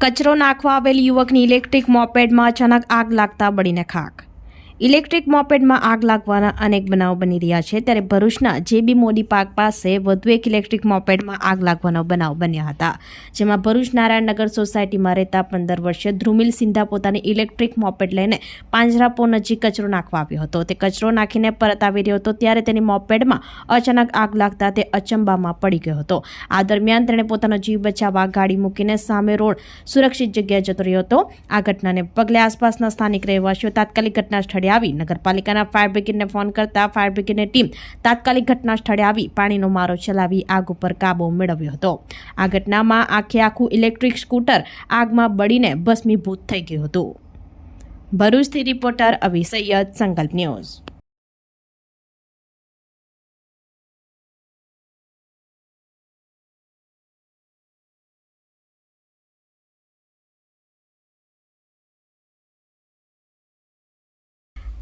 કચરો નાખવા આવેલ યુવકની ઇલેક્ટ્રિક મોપેડમાં અચાનક આગ લાગતા બળીને ખાક. ઇલેક્ટ્રિક મોપેડમાં આગ લાગવાના અનેક બનાવ બની રહ્યા છે. ત્યારે ભરૂચના જેબી મોડી પાર્ક પાસે વધુ એક ઇલેક્ટ્રિક મોપેડમાં આગ લાગવાનો બનાવ બન્યા હતા. જેમાં ભરૂચ નારાયણનગર સોસાયટીમાં રહેતા પંદર વર્ષીય ધ્રુમિલ સિંધા પોતાની ઇલેક્ટ્રિક મોપેડ લઈને પાંજરાપો નજીક કચરો નાખવા આવ્યો હતો. તે કચરો નાખીને પરત આવી રહ્યો હતો ત્યારે તેની મોપેડમાં અચાનક આગ લાગતા તે અચંબામાં પડી ગયો હતો. આ દરમિયાન તેણે પોતાનો જીવ બચાવવા ગાડી મૂકીને સામે રોડ સુરક્ષિત જગ્યાએ જતો રહ્યો હતો. આ ઘટનાને પગલે આસપાસના સ્થાનિક રહેવાસીઓ તાત્કાલિક ઘટના સ્થળે આવી નગરપાલિકાના ફાયર બ્રિગેડને ફોન કરતા ફાયર બ્રિગેડની ટીમ તાત્કાલિક ઘટના સ્થળે આવી પાણીનો મારો ચલાવી આગ ઉપર કાબુ મેળવ્યો હતો. આ ઘટનામાં આખે આખું ઇલેક્ટ્રિક સ્કૂટર આગમાં બળીને ભસ્મીભૂત થઈ ગયું હતું. ભરૂચથી રિપોર્ટર અભિ સૈયદ સંકલ્પ ન્યૂઝ.